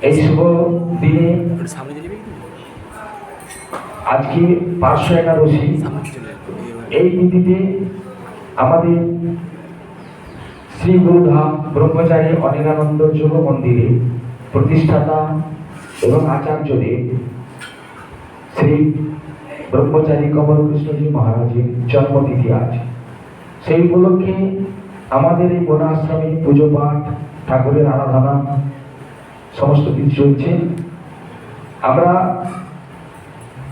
এই শুভ দিনে আজকে পাঁচশো একাদশী। এই তিথিতে আমাদের শ্রী গুরুধাম ব্রহ্মচারী অনিরানন্দ যোগ মন্দিরে প্রতিষ্ঠাতা এবং আচার্যদেব শ্রী ব্রহ্মচারী কমল কৃষ্ণজি মহারাজের জন্মতিথি আছে সেই উপলক্ষে আমাদের এই বনাশ্রমে পুজো পাঠ ঠাকুরের আরাধনা সমস্ত কিছু চলছে। আমরা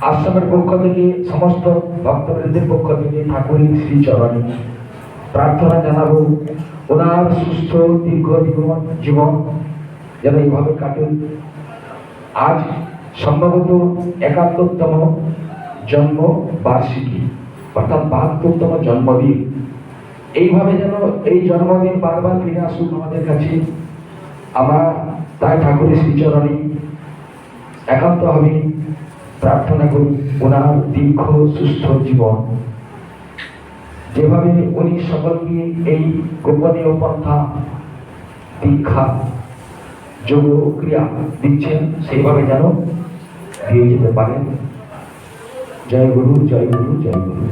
আশ্রমের পক্ষ থেকে সমস্ত ভক্তবৃন্দের পক্ষ থেকে ঠাকুরের শ্রী চরণে প্রার্থনা জানাব। ওনার সুস্থ, দীর্ঘ জীবন জীবন যেন এইভাবে কাটে আজ সম্ভবত একাত্তরতম জন্ম বার্ষিকী, অর্থাৎ বাহাত্তরতম জন্মদিন। এইভাবে যেন এই জন্মদিন বারবার ফিরে আসুক আমাদের কাছে। আমরা তাই ঠাকুরের শ্রীচরণে একান্ত আমি প্রার্থনা করি, ওনার দীর্ঘ, সুস্থ জীবন। যেভাবে উনি সকলকে এই গোপনীয় পন্থা, দীক্ষা, যোগ ক্রিয়া দিচ্ছেন, সেইভাবে যেন দিয়ে যেতে পারেন। জয় গুরু জয় গুরু জয় গুরু।